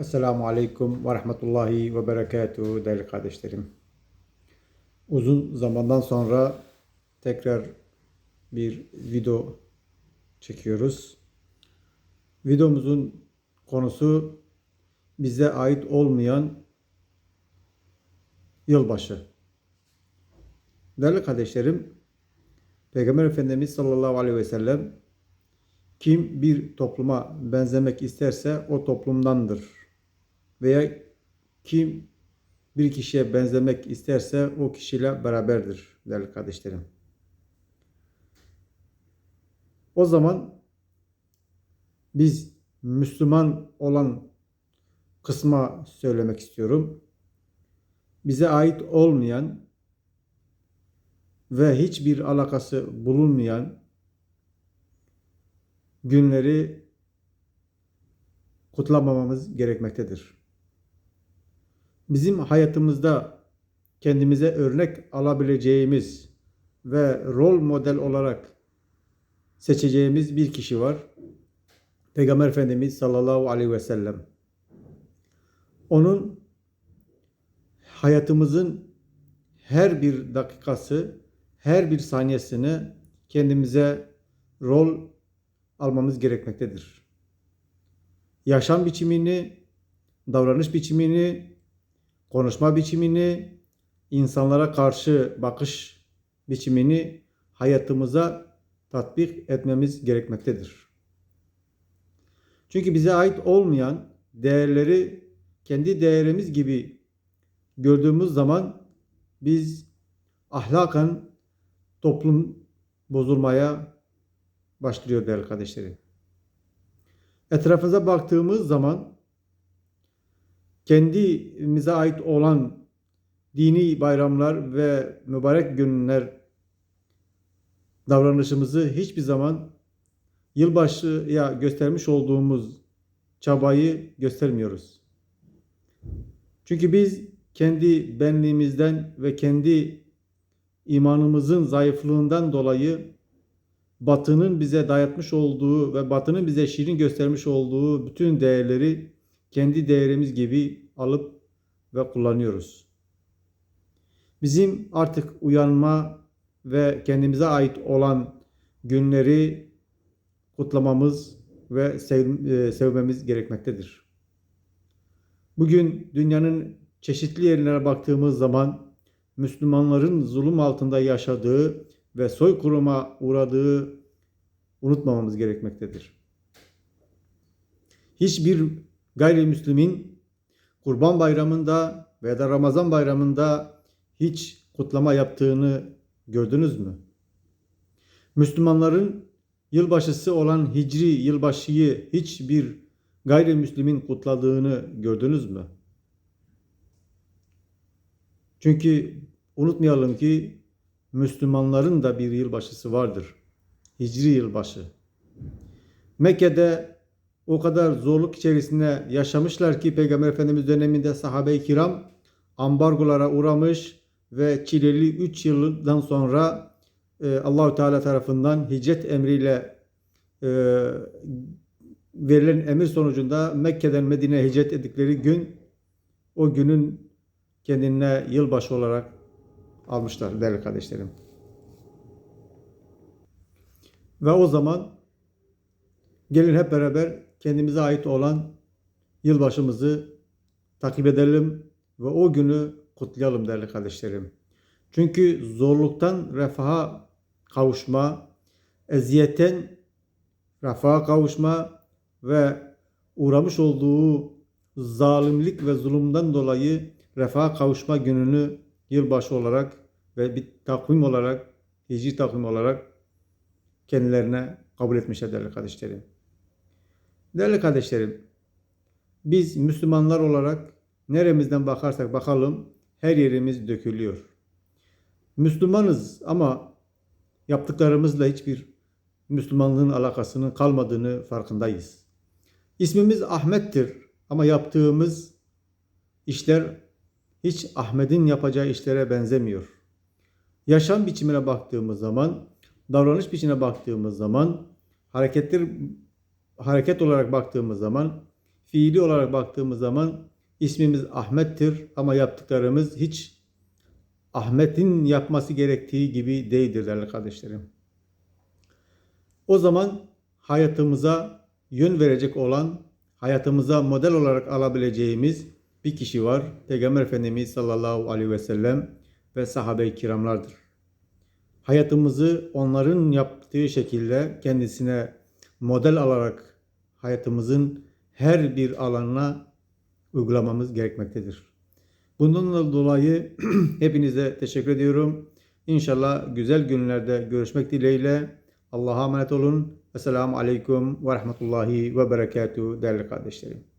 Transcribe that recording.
Esselamu Aleyküm ve Rahmetullahi ve Berekatuhu değerli kardeşlerim. Uzun zamandan sonra tekrar bir video çekiyoruz. Videomuzun konusu bize ait olmayan yılbaşı. Değerli kardeşlerim, Peygamber Efendimiz sallallahu aleyhi ve sellem kim bir topluma benzemek isterse o toplumdandır. Veya kim bir kişiye benzemek isterse o kişiyle beraberdir değerli kardeşlerim. O zaman biz Müslüman olan kısma söylemek istiyorum. Bize ait olmayan ve hiçbir alakası bulunmayan günleri kutlamamamız gerekmektedir. Bizim hayatımızda kendimize örnek alabileceğimiz ve rol model olarak seçeceğimiz bir kişi var. Peygamber Efendimiz sallallahu aleyhi ve sellem. Onun hayatımızın her bir dakikası, her bir saniyesini kendimize rol almamız gerekmektedir. Yaşam biçimini, davranış biçimini, konuşma biçimini, insanlara karşı bakış biçimini hayatımıza tatbik etmemiz gerekmektedir. Çünkü bize ait olmayan değerleri kendi değerimiz gibi gördüğümüz zaman biz ahlaken toplum bozulmaya başlıyor değerli kardeşlerim. Etrafımıza baktığımız zaman kendimize ait olan dini bayramlar ve mübarek günler davranışımızı hiçbir zaman yılbaşıya göstermiş olduğumuz çabayı göstermiyoruz. Çünkü biz kendi benliğimizden ve kendi imanımızın zayıflığından dolayı Batı'nın bize dayatmış olduğu ve Batı'nın bize şirin göstermiş olduğu bütün değerleri kendi değerimiz gibi alıp ve kullanıyoruz. Bizim artık uyanma ve kendimize ait olan günleri kutlamamız ve e, sevmemiz gerekmektedir. Bugün dünyanın çeşitli yerlere baktığımız zaman Müslümanların zulüm altında yaşadığı ve soykırıma uğradığı unutmamamız gerekmektedir. Hiçbir gayrimüslimin Kurban Bayramı'nda veya da Ramazan Bayramı'nda hiç kutlama yaptığını gördünüz mü? Müslümanların yılbaşısı olan Hicri yılbaşıyı hiçbir gayrimüslimin kutladığını gördünüz mü? Çünkü unutmayalım ki Müslümanların da bir yılbaşısı vardır. Hicri yılbaşı. Mekke'de o kadar zorluk içerisinde yaşamışlar ki Peygamber Efendimiz döneminde sahabe-i kiram ambargolara uğramış ve çileli 3 yıldan sonra e, Allahü Teala tarafından hicret emriyle e, verilen emir sonucunda Mekke'den Medine'ye hicret ettikleri gün o günün kendine yılbaşı olarak almışlar değerli kardeşlerim. Ve o zaman gelin hep beraber kendimize ait olan yılbaşımızı takip edelim ve o günü kutlayalım değerli kardeşlerim. Çünkü zorluktan refaha kavuşma, eziyetten refaha kavuşma ve uğramış olduğu zalimlik ve zulümden dolayı refaha kavuşma gününü yılbaşı olarak ve bir takvim olarak, hicri takvim olarak kendilerine kabul etmişler değerli kardeşlerim. Değerli kardeşlerim, biz Müslümanlar olarak neremizden bakarsak bakalım her yerimiz dökülüyor. Müslümanız ama yaptıklarımızla hiçbir Müslümanlığın alakasının kalmadığını farkındayız. İsmimiz Ahmet'tir ama yaptığımız işler hiç Ahmet'in yapacağı işlere benzemiyor. Yaşam biçimine baktığımız zaman, davranış biçimine baktığımız zaman, hareketler hareket olarak baktığımız zaman fiili olarak baktığımız zaman ismimiz Ahmet'tir ama yaptıklarımız hiç Ahmet'in yapması gerektiği gibi değildir değerli kardeşlerim. O zaman hayatımıza yön verecek olan, hayatımıza model olarak alabileceğimiz bir kişi var. Peygamber Efendimiz sallallahu aleyhi ve sellem ve sahabe-i kiramlardır. Hayatımızı onların yaptığı şekilde kendisine model alarak hayatımızın her bir alanına uygulamamız gerekmektedir. Bundan dolayı hepinize teşekkür ediyorum. İnşallah güzel günlerde görüşmek dileğiyle. Allah'a emanet olun. Esselamu Aleyküm ve Rahmetullahi ve Berekatuhu değerli kardeşlerim.